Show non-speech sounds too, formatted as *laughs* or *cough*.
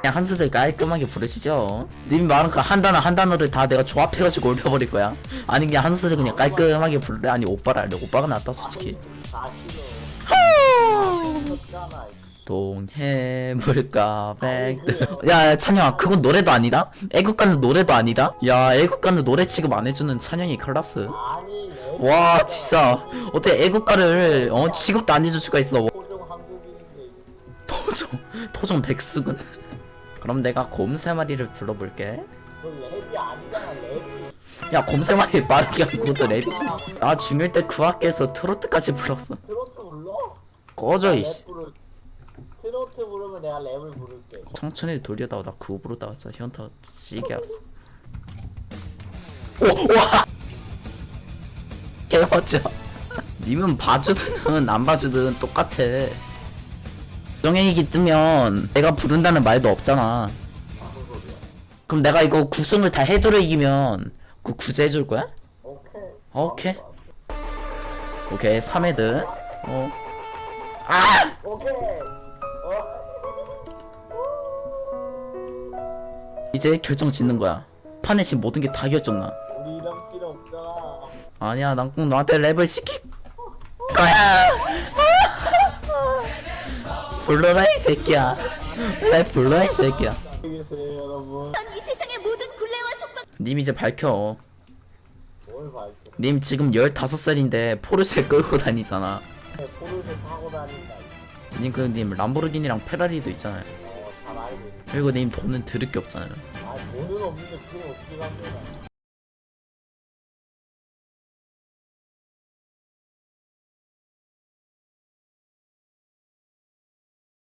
그냥 한 수절 깔끔하게 부르시죠. 님이 말한 그한 단어 한 단어를 다 내가 조합해가지고 올려버릴 거야. 아니 그냥 한 수절 그냥 깔끔하게 부르래. 아니 오빠라 알래. 오빠가 낫다 솔직히. 동해 물가 백들 야, 야 찬영아 그건 노래도 아니다? 애국 가는 노래도 아니다? 야 애국 가는 노래 취급 안 해주는 찬영이 클라스 와 진짜 어떻게 애국가를 어 취급도 안 해줄 수가 있어 토종 백숙은 그럼 내가 곰 세 마리를 불러볼게. 야 곰 세 마리 빠르게 하는 것도 랩이지 나 중일 때 그 학교에서 트로트까지 불렀어 트로트 불러? 꺼져 랩 이씨 부를 트로트 부르면 내가 랩을 부를게. 청춘을 돌려다가 나 그거 부르다가 진짜 현타 찌게 왔어 오! 와! *laughs* 개멋져 님은 봐주든 안 봐주든 똑같아 정행이기 뜨면 내가 부른다는 말도 없잖아 무슨 소리야? 그럼 내가 이거 구성을 다 해도로 이기면 그 구제해줄 거야? 오케이. 오케이 오케이 3헤드 어 아! 오케이. 어. 이제 결정 짓는 거야 판에 지금 모든 게 다 결정나 우리 이런 필요 없잖아. 아니야 난 꼭 너한테 랩을 시킬 거야 불러라 이 새끼야 랩 불러라 이 새끼야 안녕히 계세요 여러분. 넌 이 세상의 모든 굴레와 속박 님 이제 밝혀 뭘 밝혀? 님 지금 15살인데 포르쉐 끌고 다니잖아 포르쉐 타고 다닌다. 님 그 님 람보르기니랑 페라리도 있잖아요 어, 잘 알고 있어. 그리고 님 돈은 들을 게 없잖아요 아 돈은 없는데 그걸 어떻게 갑니까?